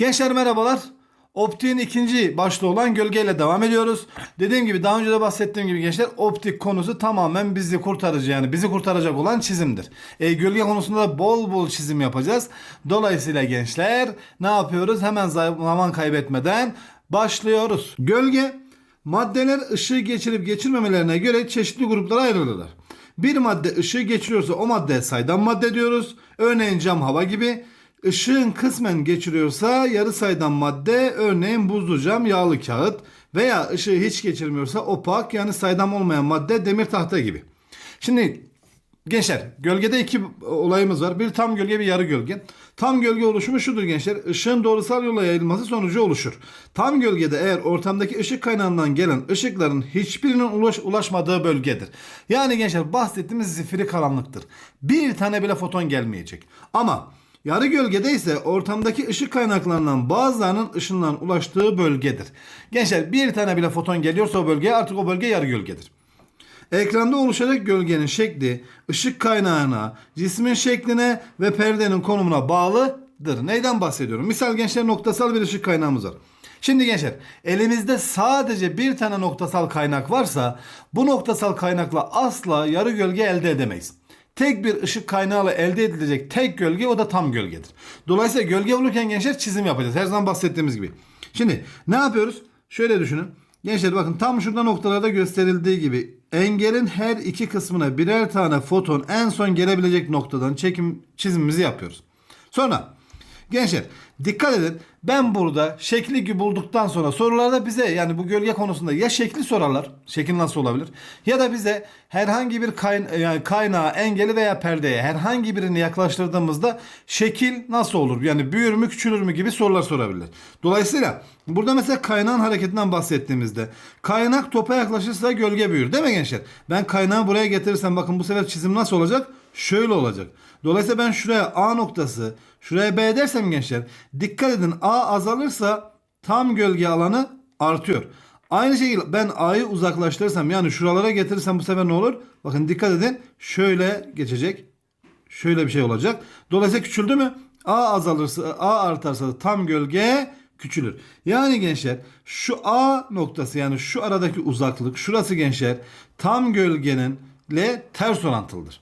Gençler merhabalar. Optiğin ikinci başta olan gölgeyle devam ediyoruz. Dediğim gibi daha önce de bahsettiğim gibi gençler optik konusu tamamen bizi kurtarıcı yani bizi kurtaracak olan çizimdir. E, gölge konusunda da bol bol çizim yapacağız. Dolayısıyla gençler ne yapıyoruz? Hemen zaman kaybetmeden başlıyoruz. Gölge maddeler ışığı geçirip geçirmemelerine göre çeşitli gruplara ayrılırlar. Bir madde ışığı geçiriyorsa o maddeye saydam madde diyoruz. Örneğin cam hava gibi. Işığın kısmen geçiriyorsa yarı saydam madde örneğin buzlu cam yağlı kağıt veya ışığı hiç geçirmiyorsa opak yani saydam olmayan madde demir tahta gibi. Şimdi gençler gölgede iki olayımız var. Bir tam gölge bir yarı gölge. Tam gölge oluşumu şudur gençler. Işığın doğrusal yola yayılması sonucu oluşur. Tam gölgede eğer ortamdaki ışık kaynağından gelen ışıkların hiçbirinin ulaş, ulaşmadığı bölgedir. Yani gençler bahsettiğimiz zifiri karanlıktır. Bir tane bile foton gelmeyecek. Ama Yarı gölgede ise ortamdaki ışık kaynaklarından bazılarının ışınlan ulaştığı bölgedir. Gençler bir tane bile foton geliyorsa o bölgeye artık o bölge yarı gölgedir. Ekranda oluşacak gölgenin şekli ışık kaynağına, cismin şekline ve perdenin konumuna bağlıdır. Neyden bahsediyorum? Misal gençler noktasal bir ışık kaynağımız var. Şimdi gençler elimizde sadece bir tane noktasal kaynak varsa bu noktasal kaynakla asla yarı gölge elde edemeyiz. Tek bir ışık kaynağıyla elde edilecek tek gölge o da tam gölgedir. Dolayısıyla gölge olurken gençler çizim yapacağız. Her zaman bahsettiğimiz gibi. Şimdi ne yapıyoruz? Şöyle düşünün. Gençler bakın tam şurada noktalarda gösterildiği gibi engelin her iki kısmına birer tane foton en son gelebilecek noktadan çekim çizimimizi yapıyoruz. Sonra gençler dikkat edin ben burada şekli bulduktan sonra sorularda bize yani bu gölge konusunda ya şekli sorarlar. Şekil nasıl olabilir? Ya da bize herhangi bir kayn yani kaynağı, engeli veya perdeye herhangi birini yaklaştırdığımızda şekil nasıl olur? Yani büyür mü, küçülür mü gibi sorular sorabilirler. Dolayısıyla burada mesela kaynağın hareketinden bahsettiğimizde kaynak topa yaklaşırsa gölge büyür değil mi gençler? Ben kaynağı buraya getirirsem bakın bu sefer çizim nasıl olacak? Şöyle olacak. Dolayısıyla ben şuraya A noktası, şuraya B dersem gençler dikkat edin A azalırsa tam gölge alanı artıyor. Aynı şekilde ben A'yı uzaklaştırırsam yani şuralara getirirsem bu sefer ne olur? Bakın dikkat edin şöyle geçecek. Şöyle bir şey olacak. Dolayısıyla küçüldü mü? A azalırsa A artarsa tam gölge küçülür. Yani gençler şu A noktası yani şu aradaki uzaklık şurası gençler tam gölgenin ile ters orantılıdır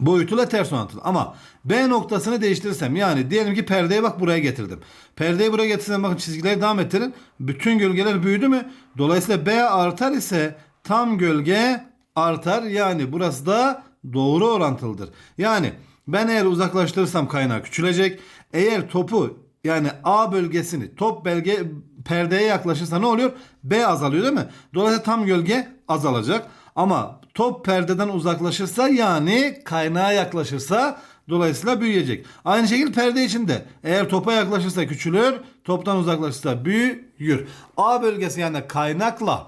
boyutuyla ters orantılı. Ama B noktasını değiştirirsem yani diyelim ki perdeyi bak buraya getirdim. Perdeyi buraya getirsem bakın çizgileri devam ettirin. Bütün gölgeler büyüdü mü? Dolayısıyla B artar ise tam gölge artar. Yani burası da doğru orantılıdır. Yani ben eğer uzaklaştırırsam kaynağı küçülecek. Eğer topu yani A bölgesini top belge perdeye yaklaşırsa ne oluyor? B azalıyor değil mi? Dolayısıyla tam gölge azalacak. Ama top perdeden uzaklaşırsa yani kaynağa yaklaşırsa dolayısıyla büyüyecek. Aynı şekilde perde içinde eğer topa yaklaşırsa küçülür, toptan uzaklaşırsa büyür. A bölgesi yani kaynakla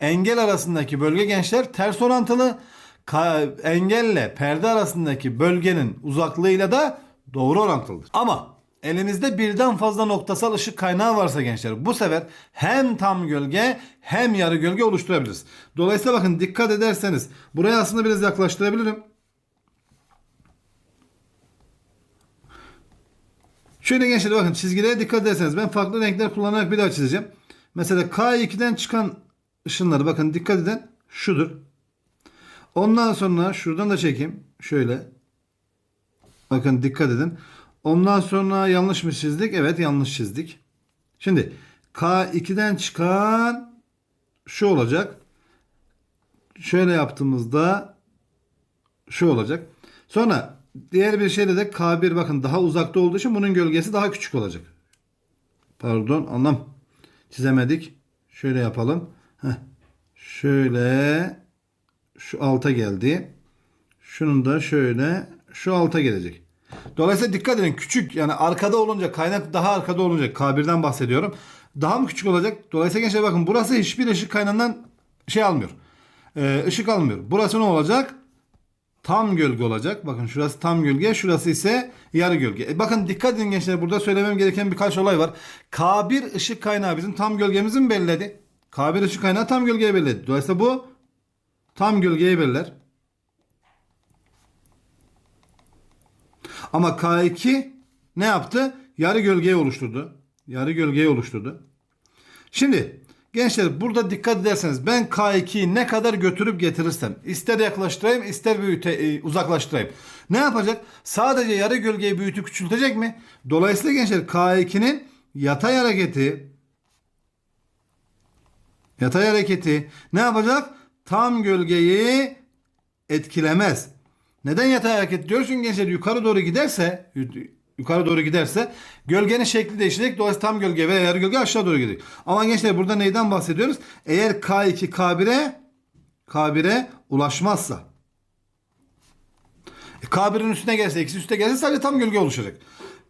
engel arasındaki bölge gençler ters orantılı. Ka- engelle perde arasındaki bölgenin uzaklığıyla da doğru orantılıdır. Ama elinizde birden fazla noktasal ışık kaynağı varsa gençler bu sefer hem tam gölge hem yarı gölge oluşturabiliriz. Dolayısıyla bakın dikkat ederseniz buraya aslında biraz yaklaştırabilirim. Şöyle gençler bakın çizgilere dikkat ederseniz ben farklı renkler kullanarak bir daha çizeceğim. Mesela K2'den çıkan ışınları bakın dikkat edin şudur. Ondan sonra şuradan da çekeyim. Şöyle. Bakın dikkat edin. Ondan sonra yanlış mı çizdik? Evet yanlış çizdik. Şimdi K2'den çıkan şu olacak. Şöyle yaptığımızda şu olacak. Sonra diğer bir şeyde de K1 bakın daha uzakta olduğu için bunun gölgesi daha küçük olacak. Pardon anlam çizemedik. Şöyle yapalım. Heh. Şöyle şu alta geldi. Şunun da şöyle şu alta gelecek. Dolayısıyla dikkat edin küçük yani arkada olunca kaynak daha arkada olunca K1'den bahsediyorum. Daha mı küçük olacak? Dolayısıyla gençler bakın burası hiçbir ışık kaynağından şey almıyor. Ee, ışık almıyor. Burası ne olacak? Tam gölge olacak. Bakın şurası tam gölge. Şurası ise yarı gölge. E bakın dikkat edin gençler. Burada söylemem gereken birkaç olay var. K1 ışık kaynağı bizim tam gölgemizi mi belirledi? K1 ışık kaynağı tam gölgeyi belirledi. Dolayısıyla bu tam gölgeyi belirler. Ama K2 ne yaptı? yarı gölgeyi oluşturdu. Yarı gölgeyi oluşturdu. Şimdi gençler burada dikkat ederseniz ben K2'yi ne kadar götürüp getirirsem ister yaklaştırayım ister büyüte, e, uzaklaştırayım. Ne yapacak? Sadece yarı gölgeyi büyütüp küçültecek mi? Dolayısıyla gençler K2'nin yatay hareketi yatay hareketi ne yapacak? Tam gölgeyi etkilemez. Neden yatay hareket? Çünkü gençler yukarı doğru giderse yukarı doğru giderse gölgenin şekli değişecek. Dolayısıyla tam gölge veya yarı gölge aşağı doğru gidecek. Ama gençler burada neyden bahsediyoruz? Eğer K2 K1'e K1'e ulaşmazsa e, K1'in üstüne gelse, eksi üstüne gelse sadece tam gölge oluşacak.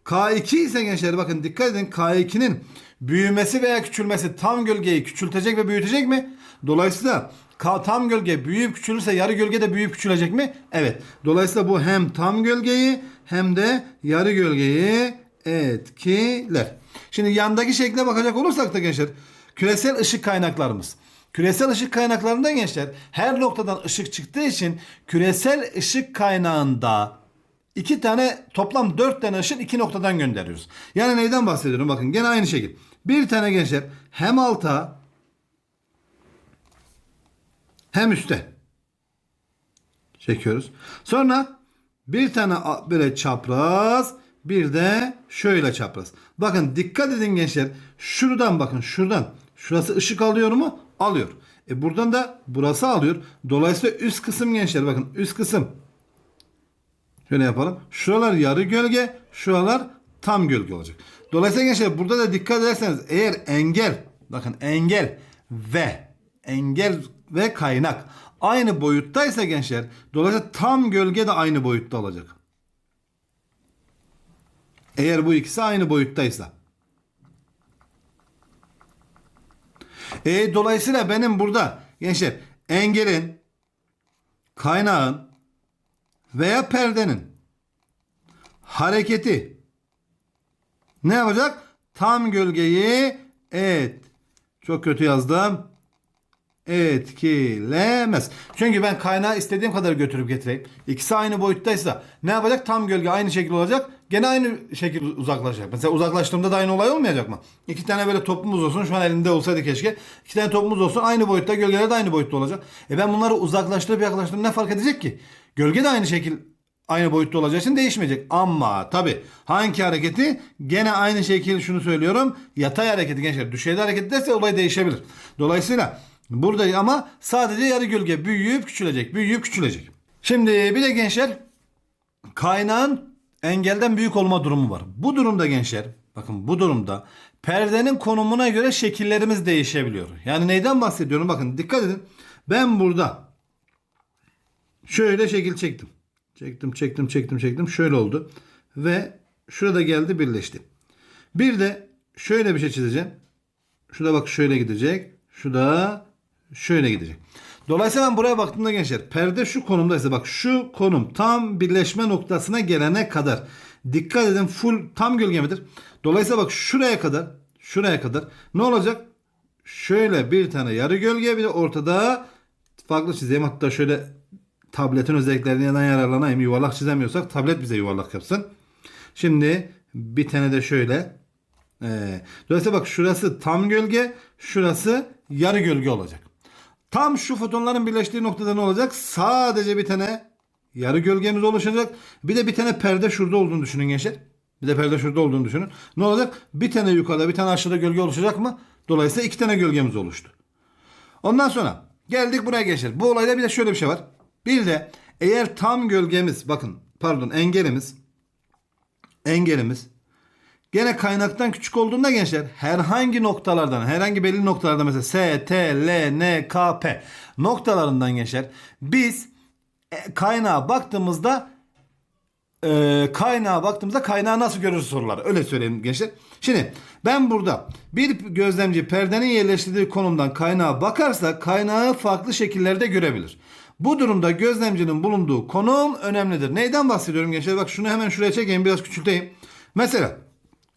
K2 ise gençler bakın dikkat edin K2'nin büyümesi veya küçülmesi tam gölgeyi küçültecek ve büyütecek mi? Dolayısıyla tam gölge büyüyüp küçülürse yarı gölge de büyüyüp küçülecek mi? Evet. Dolayısıyla bu hem tam gölgeyi hem de yarı gölgeyi etkiler. Şimdi yandaki şekle bakacak olursak da gençler küresel ışık kaynaklarımız. Küresel ışık kaynaklarından gençler her noktadan ışık çıktığı için küresel ışık kaynağında iki tane toplam dört tane ışık iki noktadan gönderiyoruz. Yani neyden bahsediyorum? Bakın gene aynı şekil. Bir tane gençler hem alta hem üste çekiyoruz. Sonra bir tane böyle çapraz bir de şöyle çapraz. Bakın dikkat edin gençler. Şuradan bakın şuradan. Şurası ışık alıyor mu? Alıyor. E buradan da burası alıyor. Dolayısıyla üst kısım gençler bakın üst kısım. Şöyle yapalım. Şuralar yarı gölge, şuralar tam gölge olacak. Dolayısıyla gençler burada da dikkat ederseniz eğer engel, bakın engel ve engel ve kaynak aynı boyuttaysa gençler dolayısıyla tam gölge de aynı boyutta olacak. Eğer bu ikisi aynı boyuttaysa. E, dolayısıyla benim burada gençler engelin, kaynağın veya perdenin hareketi ne yapacak? Tam gölgeyi et. Çok kötü yazdım. Etkilemez. Çünkü ben kaynağı istediğim kadar götürüp getireyim. İkisi aynı boyuttaysa ne yapacak? Tam gölge aynı şekil olacak. Gene aynı şekil uzaklaşacak. Mesela uzaklaştığımda da aynı olay olmayacak mı? İki tane böyle topumuz olsun. Şu an elimde olsaydı keşke. İki tane topumuz olsun. Aynı boyutta. Gölgeler de aynı boyutta olacak. E ben bunları uzaklaştırıp yaklaştırıp ne fark edecek ki? Gölge de aynı şekil aynı boyutta olacağı için değişmeyecek. Ama tabi hangi hareketi gene aynı şekil şunu söylüyorum. Yatay hareketi gençler. Düşeyde hareket ederse olay değişebilir. Dolayısıyla burada ama sadece yarı gölge büyüyüp küçülecek. Büyüyüp küçülecek. Şimdi bir de gençler kaynağın engelden büyük olma durumu var. Bu durumda gençler bakın bu durumda perdenin konumuna göre şekillerimiz değişebiliyor. Yani neyden bahsediyorum? Bakın dikkat edin. Ben burada şöyle şekil çektim. Çektim, çektim, çektim, çektim. Şöyle oldu. Ve şurada geldi birleşti. Bir de şöyle bir şey çizeceğim. Şurada bak şöyle gidecek. Şurada şöyle gidecek. Dolayısıyla ben buraya baktığımda gençler perde şu konumdaysa bak şu konum tam birleşme noktasına gelene kadar dikkat edin full tam gölge midir? Dolayısıyla bak şuraya kadar şuraya kadar ne olacak? Şöyle bir tane yarı gölge bir de ortada farklı çizeyim. Hatta şöyle tabletin özelliklerinden yararlanayım. Yuvarlak çizemiyorsak tablet bize yuvarlak yapsın. Şimdi bir tane de şöyle. Ee, dolayısıyla bak şurası tam gölge, şurası yarı gölge olacak. Tam şu fotonların birleştiği noktada ne olacak? Sadece bir tane yarı gölgemiz oluşacak. Bir de bir tane perde şurada olduğunu düşünün gençler. Bir de perde şurada olduğunu düşünün. Ne olacak? Bir tane yukarıda bir tane aşağıda gölge oluşacak mı? Dolayısıyla iki tane gölgemiz oluştu. Ondan sonra geldik buraya gençler. Bu olayda bir de şöyle bir şey var. Bir de eğer tam gölgemiz bakın pardon engelimiz engelimiz gene kaynaktan küçük olduğunda gençler herhangi noktalardan herhangi belli noktalarda mesela S, T, L, N, K, P noktalarından gençler biz e, kaynağa baktığımızda e, kaynağa baktığımızda kaynağı nasıl görürüz sorular. Öyle söyleyeyim gençler. Şimdi ben burada bir gözlemci perdenin yerleştirdiği konumdan kaynağa bakarsa kaynağı farklı şekillerde görebilir. Bu durumda gözlemcinin bulunduğu konum önemlidir. Neyden bahsediyorum gençler? Bak şunu hemen şuraya çekeyim biraz küçülteyim. Mesela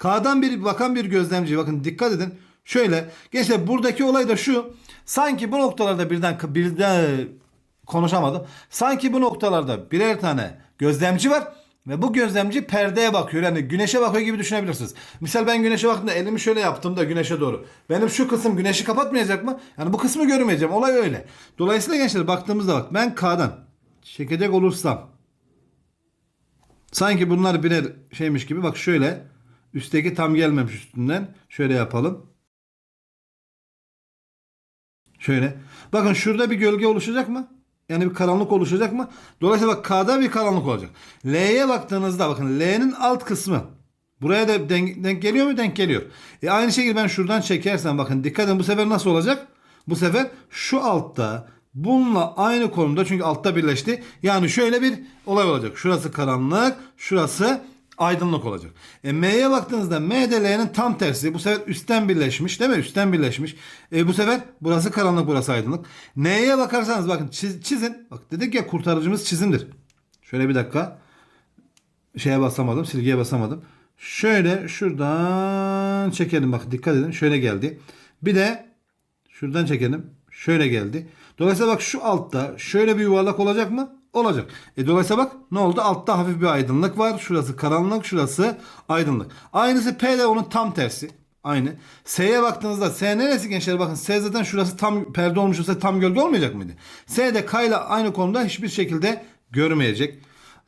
K'dan bir bakan bir gözlemci bakın dikkat edin. Şöyle gençler buradaki olay da şu. Sanki bu noktalarda birden birden konuşamadım. Sanki bu noktalarda birer tane gözlemci var. Ve bu gözlemci perdeye bakıyor. Yani güneşe bakıyor gibi düşünebilirsiniz. Misal ben güneşe baktığımda elimi şöyle yaptığımda güneşe doğru. Benim şu kısım güneşi kapatmayacak mı? Yani bu kısmı görmeyeceğim. Olay öyle. Dolayısıyla gençler baktığımızda bak ben K'dan çekecek olursam sanki bunlar birer şeymiş gibi bak şöyle üstteki tam gelmemiş üstünden. Şöyle yapalım. Şöyle. Bakın şurada bir gölge oluşacak mı? Yani bir karanlık oluşacak mı? Dolayısıyla bak K'da bir karanlık olacak. L'ye baktığınızda bakın L'nin alt kısmı. Buraya da denk, denk geliyor mu? Denk geliyor. E aynı şekilde ben şuradan çekersem bakın dikkat edin bu sefer nasıl olacak? Bu sefer şu altta bununla aynı konumda çünkü altta birleşti. Yani şöyle bir olay olacak. Şurası karanlık, şurası aydınlık olacak. E, M'ye baktığınızda M de L'nin tam tersi. Bu sefer üstten birleşmiş değil mi? Üstten birleşmiş. E, bu sefer burası karanlık burası aydınlık. N'ye bakarsanız bakın çiz- çizin. Bak dedik ya kurtarıcımız çizimdir. Şöyle bir dakika. Şeye basamadım. Silgiye basamadım. Şöyle şuradan çekelim. Bak dikkat edin. Şöyle geldi. Bir de şuradan çekelim. Şöyle geldi. Dolayısıyla bak şu altta şöyle bir yuvarlak olacak mı? Olacak. E dolayısıyla bak ne oldu? Altta hafif bir aydınlık var. Şurası karanlık, şurası aydınlık. Aynısı P de onun tam tersi. Aynı. S'ye baktığınızda S neresi gençler? Bakın S zaten şurası tam perde olmuş olsa tam gölge olmayacak mıydı? S de K ile aynı konuda hiçbir şekilde görmeyecek.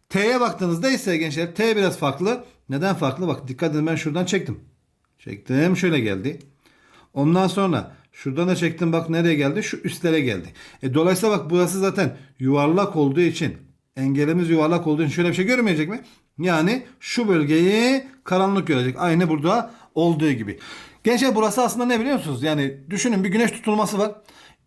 T'ye baktığınızda ise gençler T biraz farklı. Neden farklı? Bak dikkat edin ben şuradan çektim. Çektim şöyle geldi. Ondan sonra şuradan da çektim bak nereye geldi? Şu üstlere geldi. E, dolayısıyla bak burası zaten yuvarlak olduğu için engelimiz yuvarlak olduğu için şöyle bir şey görmeyecek mi? Yani şu bölgeyi karanlık görecek. Aynı burada olduğu gibi. Gençler burası aslında ne biliyor musunuz? Yani düşünün bir güneş tutulması var.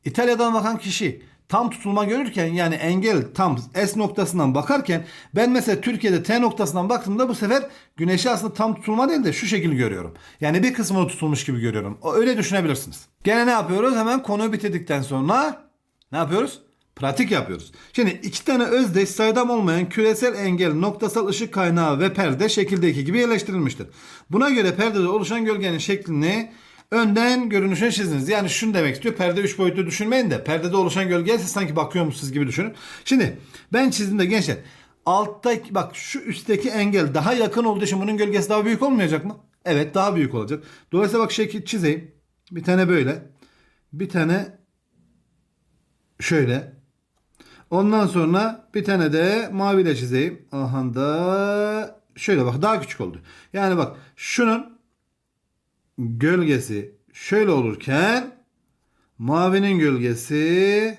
İtalya'dan bakan kişi tam tutulma görürken yani engel tam S noktasından bakarken ben mesela Türkiye'de T noktasından baktığımda bu sefer güneşi aslında tam tutulma değil de şu şekil görüyorum. Yani bir kısmını tutulmuş gibi görüyorum. Öyle düşünebilirsiniz. Gene ne yapıyoruz? Hemen konuyu bitirdikten sonra ne yapıyoruz? Pratik yapıyoruz. Şimdi iki tane özdeş saydam olmayan küresel engel, noktasal ışık kaynağı ve perde şekildeki gibi yerleştirilmiştir. Buna göre perdede oluşan gölgenin şeklini önden görünüşünü çiziniz. Yani şunu demek istiyor. Perde 3 boyutlu düşünmeyin de perdede oluşan gölgeye siz sanki bakıyormuşsunuz gibi düşünün. Şimdi ben çizdiğimde gençler alttaki bak şu üstteki engel daha yakın olduğu için bunun gölgesi daha büyük olmayacak mı? Evet daha büyük olacak. Dolayısıyla bak şekil çizeyim. Bir tane böyle. Bir tane şöyle. Ondan sonra bir tane de maviyle çizeyim. Aha da şöyle bak daha küçük oldu. Yani bak şunun gölgesi şöyle olurken mavinin gölgesi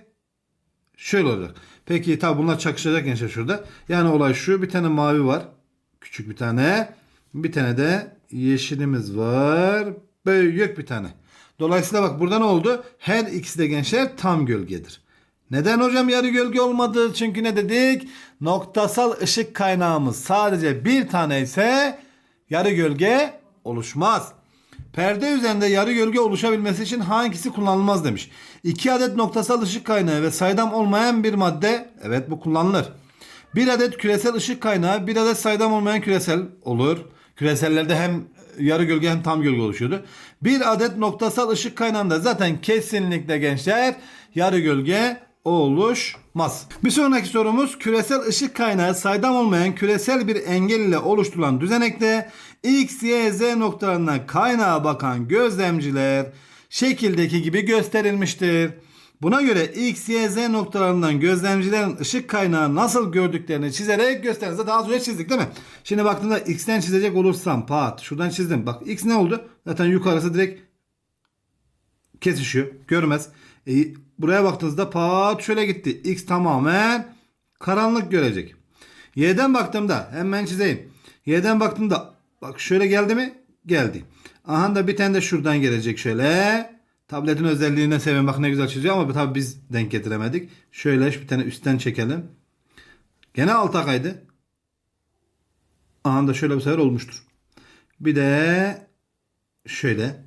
şöyle olacak. Peki tabi bunlar çakışacak gençler şurada. Yani olay şu bir tane mavi var. Küçük bir tane. Bir tane de yeşilimiz var. Büyük bir tane. Dolayısıyla bak burada ne oldu? Her ikisi de gençler tam gölgedir. Neden hocam yarı gölge olmadı? Çünkü ne dedik? Noktasal ışık kaynağımız sadece bir tane ise yarı gölge oluşmaz. Perde üzerinde yarı gölge oluşabilmesi için hangisi kullanılmaz demiş. 2 adet noktasal ışık kaynağı ve saydam olmayan bir madde. Evet bu kullanılır. 1 adet küresel ışık kaynağı, 1 adet saydam olmayan küresel olur. Küresellerde hem yarı gölge hem tam gölge oluşuyordu. 1 adet noktasal ışık kaynağında zaten kesinlikle gençler yarı gölge oluşmaz. Bir sonraki sorumuz küresel ışık kaynağı saydam olmayan küresel bir engel ile oluşturulan düzenekte X, Y, Z noktalarına kaynağa bakan gözlemciler şekildeki gibi gösterilmiştir. Buna göre X, Y, Z noktalarından gözlemcilerin ışık kaynağı nasıl gördüklerini çizerek gösterin. Zaten az önce çizdik değil mi? Şimdi baktığımda X'ten çizecek olursam pat şuradan çizdim. Bak X ne oldu? Zaten yukarısı direkt kesişiyor. Görmez. E, buraya baktığınızda pat şöyle gitti. X tamamen karanlık görecek. Y'den baktığımda hemen çizeyim. Y'den baktığımda bak şöyle geldi mi? Geldi. Aha da bir tane de şuradan gelecek şöyle. Tabletin özelliğine sevin bak ne güzel çiziyor ama tabii biz denk getiremedik. Şöyle bir tane üstten çekelim. Gene alta kaydı. Aha da şöyle bir sefer olmuştur. Bir de şöyle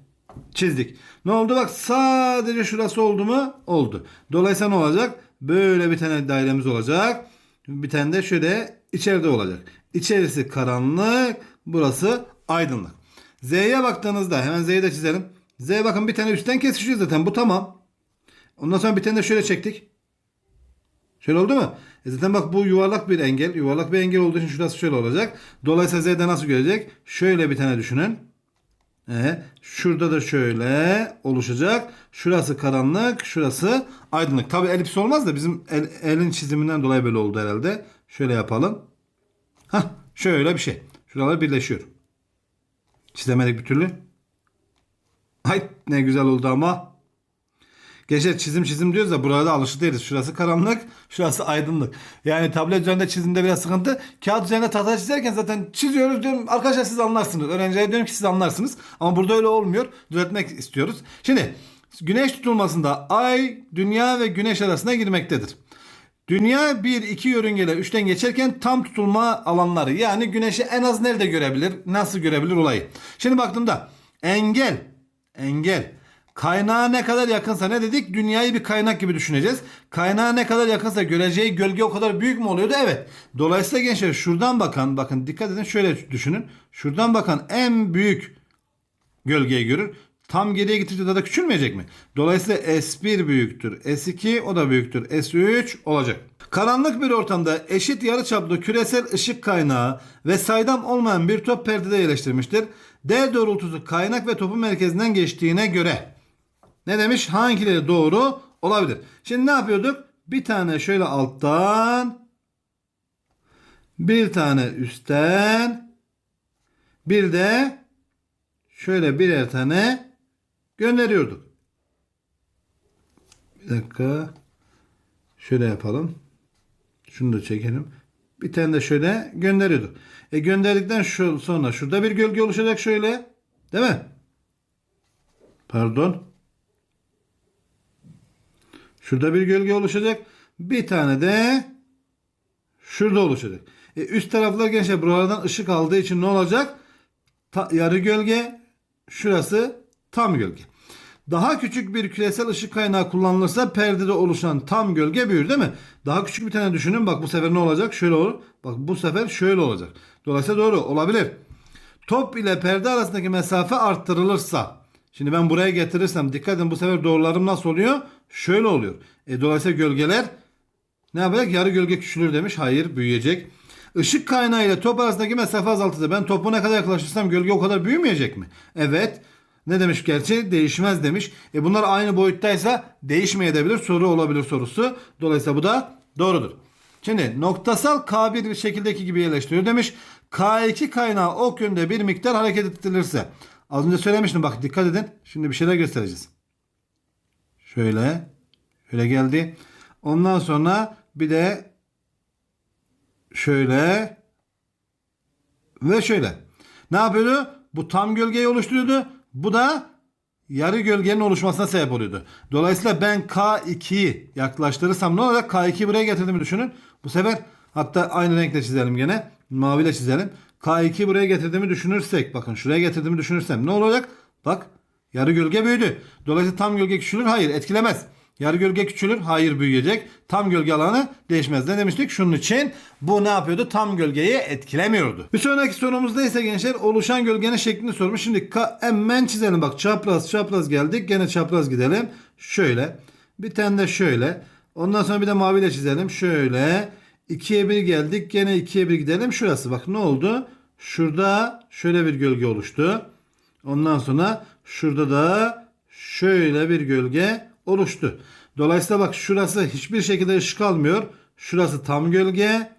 çizdik. Ne oldu bak sadece şurası oldu mu? Oldu. Dolayısıyla ne olacak? Böyle bir tane dairemiz olacak. Bir tane de şöyle içeride olacak. İçerisi karanlık. Burası aydınlık. Z'ye baktığınızda hemen Z'yi de çizelim. Z bakın bir tane üstten kesişiyor zaten. Bu tamam. Ondan sonra bir tane de şöyle çektik. Şöyle oldu mu? E zaten bak bu yuvarlak bir engel. Yuvarlak bir engel olduğu için şurası şöyle olacak. Dolayısıyla Z'de nasıl görecek? Şöyle bir tane düşünün. E, şurada da şöyle oluşacak. Şurası karanlık, şurası aydınlık. Tabi elips olmaz da bizim el- elin çiziminden dolayı böyle oldu herhalde. Şöyle yapalım. Hah, şöyle bir şey. Şuralar birleşiyor. Çizemedik bir türlü. Ay ne güzel oldu ama. Gençler çizim çizim diyoruz da burada alışık değiliz. Şurası karanlık, şurası aydınlık. Yani tablet üzerinde çizimde biraz sıkıntı. Kağıt üzerinde tahta çizerken zaten çiziyoruz diyorum. Arkadaşlar siz anlarsınız. Öğrencilere diyorum ki siz anlarsınız. Ama burada öyle olmuyor. Düzeltmek istiyoruz. Şimdi güneş tutulmasında ay, dünya ve güneş arasına girmektedir. Dünya 1 2 yörüngeyle 3'ten geçerken tam tutulma alanları yani güneşi en az nerede görebilir? Nasıl görebilir olayı? Şimdi baktığımda engel engel kaynağa ne kadar yakınsa ne dedik? Dünyayı bir kaynak gibi düşüneceğiz. Kaynağa ne kadar yakınsa göreceği gölge o kadar büyük mü oluyordu? Evet. Dolayısıyla gençler şuradan bakan bakın dikkat edin şöyle düşünün. Şuradan bakan en büyük gölgeyi görür. Tam geriye gittikçe daha da küçülmeyecek mi? Dolayısıyla S1 büyüktür. S2 o da büyüktür. S3 olacak. Karanlık bir ortamda eşit yarıçaplı küresel ışık kaynağı ve saydam olmayan bir top perdede yerleştirmiştir. D doğrultusu kaynak ve topun merkezinden geçtiğine göre ne demiş? Hangileri doğru olabilir? Şimdi ne yapıyorduk? Bir tane şöyle alttan bir tane üstten bir de şöyle birer tane gönderiyorduk. Bir dakika. Şöyle yapalım. Şunu da çekelim. Bir tane de şöyle gönderiyorduk. E gönderdikten şu, sonra şurada bir gölge oluşacak şöyle. Değil mi? Pardon. Şurada bir gölge oluşacak. Bir tane de şurada oluşacak. E üst taraflar gençler buralardan ışık aldığı için ne olacak? Ta- yarı gölge, şurası tam gölge. Daha küçük bir küresel ışık kaynağı kullanılırsa perdede oluşan tam gölge büyür değil mi? Daha küçük bir tane düşünün. Bak bu sefer ne olacak? Şöyle olur. Bak bu sefer şöyle olacak. Dolayısıyla doğru olabilir. Top ile perde arasındaki mesafe arttırılırsa. Şimdi ben buraya getirirsem dikkat edin bu sefer doğrularım nasıl oluyor? Şöyle oluyor. E, dolayısıyla gölgeler ne yapacak? Yarı gölge küçülür demiş. Hayır büyüyecek. Işık kaynağı ile top arasındaki mesafe azaltılır. Ben topu ne kadar yaklaşırsam gölge o kadar büyümeyecek mi? Evet. Ne demiş gerçi? Değişmez demiş. E bunlar aynı boyuttaysa değişmeyebilir. Soru olabilir sorusu. Dolayısıyla bu da doğrudur. Şimdi noktasal K1 bir şekildeki gibi yerleştiriyor demiş. K2 kaynağı ok yönde bir miktar hareket ettirilirse. Az önce söylemiştim bak dikkat edin. Şimdi bir şeyler göstereceğiz. Şöyle. Şöyle geldi. Ondan sonra bir de şöyle ve şöyle. Ne yapıyordu? Bu tam gölgeyi oluşturuyordu. Bu da yarı gölgenin oluşmasına sebep oluyordu. Dolayısıyla ben K2'yi yaklaştırırsam ne olacak? K2'yi buraya getirdiğimi düşünün. Bu sefer hatta aynı renkle çizelim gene. Maviyle çizelim. K2'yi buraya getirdiğimi düşünürsek bakın şuraya getirdiğimi düşünürsem ne olacak? Bak yarı gölge büyüdü. Dolayısıyla tam gölge küçülür. Hayır etkilemez. Yarı gölge küçülür. Hayır büyüyecek. Tam gölge alanı değişmez. Ne demiştik? Şunun için bu ne yapıyordu? Tam gölgeyi etkilemiyordu. Bir sonraki sorumuzda ise gençler oluşan gölgenin şeklini sormuş. Şimdi hemen çizelim. Bak çapraz çapraz geldik. Gene çapraz gidelim. Şöyle. Bir tane de şöyle. Ondan sonra bir de maviyle çizelim. Şöyle. 2'ye 1 geldik. Gene 2'ye 1 gidelim. Şurası. Bak ne oldu? Şurada şöyle bir gölge oluştu. Ondan sonra şurada da şöyle bir gölge oluştu. Dolayısıyla bak şurası hiçbir şekilde ışık almıyor. Şurası tam gölge.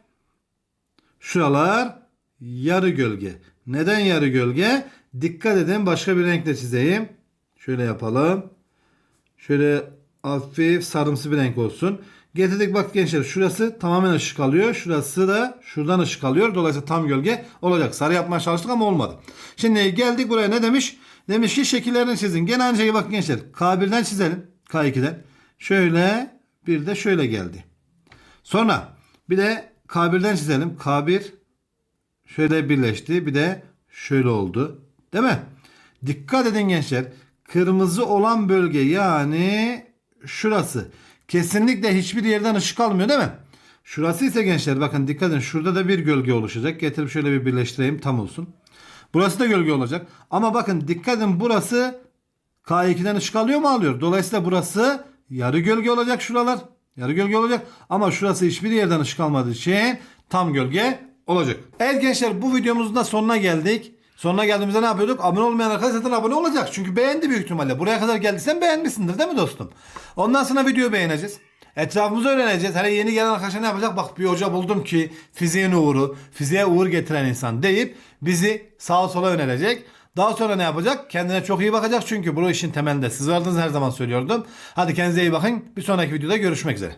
Şuralar yarı gölge. Neden yarı gölge? Dikkat edin başka bir renkle çizeyim. Şöyle yapalım. Şöyle hafif sarımsı bir renk olsun. Getirdik bak gençler şurası tamamen ışık alıyor. Şurası da şuradan ışık alıyor. Dolayısıyla tam gölge olacak. Sarı yapmaya çalıştık ama olmadı. Şimdi geldik buraya ne demiş? Demiş ki şekillerini çizin. Gene aynı şeyi bak gençler. K1'den çizelim. K2'den. Şöyle bir de şöyle geldi. Sonra bir de K1'den çizelim. K1 şöyle birleşti. Bir de şöyle oldu. Değil mi? Dikkat edin gençler. Kırmızı olan bölge yani şurası. Kesinlikle hiçbir yerden ışık almıyor değil mi? Şurası ise gençler bakın dikkat edin. Şurada da bir gölge oluşacak. Getirip şöyle bir birleştireyim tam olsun. Burası da gölge olacak. Ama bakın dikkat edin burası K2'den ışık alıyor mu alıyor. Dolayısıyla burası yarı gölge olacak şuralar. Yarı gölge olacak. Ama şurası hiçbir yerden ışık almadığı için tam gölge olacak. Evet gençler bu videomuzun da sonuna geldik. Sonuna geldiğimizde ne yapıyorduk? Abone olmayan arkadaş zaten abone olacak. Çünkü beğendi büyük ihtimalle. Buraya kadar geldiysen beğenmişsindir değil mi dostum? Ondan sonra videoyu beğeneceğiz. Etrafımızı öğreneceğiz. Hani yeni gelen arkadaşlar ne yapacak? Bak bir hoca buldum ki fiziğin uğru, fiziğe uğur getiren insan deyip bizi sağa sola önerecek. Daha sonra ne yapacak? Kendine çok iyi bakacak çünkü bu işin temelinde siz vardınız her zaman söylüyordum. Hadi kendinize iyi bakın. Bir sonraki videoda görüşmek üzere.